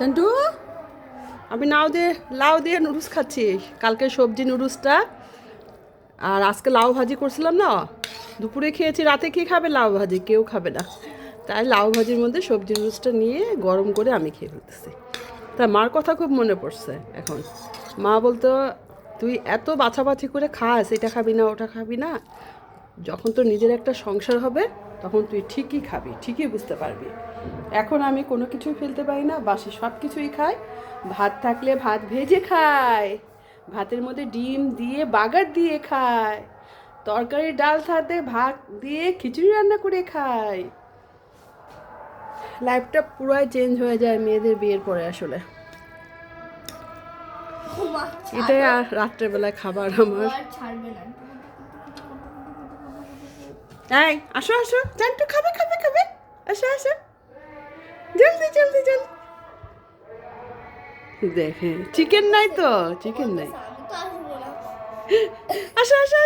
চান্টু আমি নাও দিয়ে, লাউ দিয়ে নুডলস খাচ্ছি। কালকে সবজি নুডলসটা। আর আজকে লাউ ভাজি করছিলাম না? দুপুরে খেয়েছি, রাতে কি খাবে লাউ ভাজি? কেউ খাবে না। তাই লাউ ভাজির মধ্যে সবজি নুডলসটা নিয়ে গরম করে আমি খেয়ে ফেলতেছি। তা মার কথা খুব মনে পড়ছে এখন। মা বলতো, তুই এত বাছাবাছি করে খাস, এটা খাবি না, ওটা খাবি না। যখন তোর নিজের একটা সংসার হবে তখন তুই ঠিকই খাবি ঠিকই বুঝতে পারবি। এখন আমি কোনো কিছুই ফেলতে পারি না বাসি সব কিছুই খাই। ভাত থাকলে ভাত ভেজে খায় ভাতের মধ্যে ডিম দিয়ে বাগার দিয়ে খায় তরকারি ডাল থাকতে ভাত দিয়ে খিচুড়ি রান্না করে খায় লাইফটা পুরাই চেঞ্জ হয়ে যায় মেয়েদের বিয়ের পরে আসলে। এটাই আর রাত্রেবেলায় খাবার আমার। ছাড়বে না। এই আসো আসো। জানটু খাবে খাবে খাবে। আসো আসো। জলদি জলদি জলদি। দেখে চিকেন নাই তো চিকেন নাই। আসো আসো